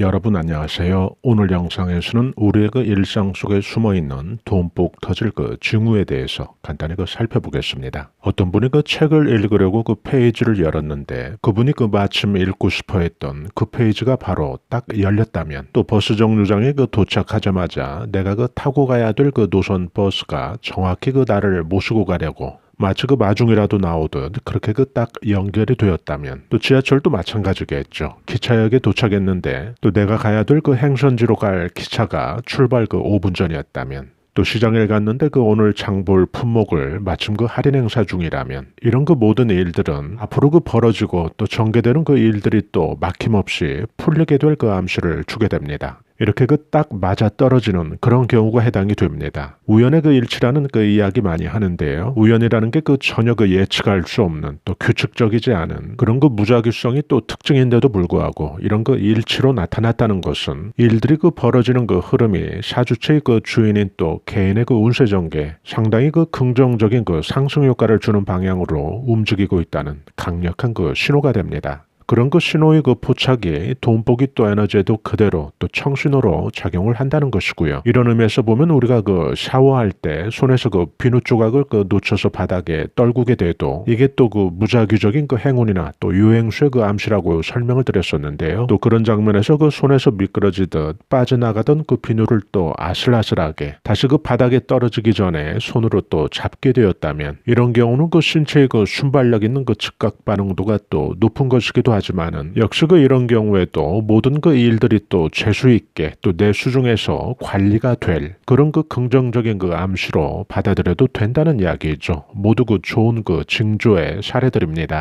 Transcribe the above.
여러분 안녕하세요. 오늘 영상에서는 우리의 그 일상 속에 숨어 있는 돈복 터질 그 징후에 대해서 간단히 그 살펴보겠습니다. 어떤 분이 그 책을 읽으려고 그 페이지를 열었는데 그분이 그 마침 읽고 싶어 했던 그 페이지가 바로 딱 열렸다면 또 버스 정류장에 그 도착하자마자 내가 그 타고 가야 될 그 노선 버스가 정확히 그 나를 모시고 가려고 마치 그 마중이라도 나오듯 그렇게 그 딱 연결이 되었다면 또 지하철도 마찬가지겠죠. 기차역에 도착했는데 또 내가 가야 될 그 행선지로 갈 기차가 출발 그 5분 전이었다면 또 시장에 갔는데 그 오늘 장볼 품목을 마침 그 할인 행사 중이라면 이런 그 모든 일들은 앞으로 그 벌어지고 또 전개되는 그 일들이 또 막힘없이 풀리게 될 그 암시를 주게 됩니다. 이렇게 그 딱 맞아 떨어지는 그런 경우가 해당이 됩니다. 우연의 그 일치라는 그 이야기 많이 하는데요. 우연이라는 게 그 전혀 그 예측할 수 없는 또 규칙적이지 않은 그런 그 무작위성이 또 특징인데도 불구하고 이런 그 일치로 나타났다는 것은 일들이 그 벌어지는 그 흐름이 사주체의 그 주인인 또 개인의 그 운세 전개 상당히 그 긍정적인 그 상승 효과를 주는 방향으로 움직이고 있다는 강력한 그 신호가 됩니다. 그런 그 신호의 그 포착이 돈복이 또 에너지에도 그대로 또 청신호로 작용을 한다는 것이고요. 이런 의미에서 보면 우리가 그 샤워할 때 손에서 그 비누 조각을 그 놓쳐서 바닥에 떨구게 돼도 이게 또 그 무작위적인 그 행운이나 또 유행수의 그 암시라고 설명을 드렸었는데요. 또 그런 장면에서 그 손에서 미끄러지듯 빠져나가던 그 비누를 또 아슬아슬하게 다시 그 바닥에 떨어지기 전에 손으로 또 잡게 되었다면 이런 경우는 그 신체의 그 순발력 있는 그 즉각 반응도가 또 높은 것이기도 하지만은 역시 그 이런 경우에도 모든 그 일들이 또 재수 있게 또 내 수중에서 관리가 될 그런 그 긍정적인 그 암시로 받아들여도 된다는 이야기죠. 모두 그 좋은 그 징조의 사례들입니다.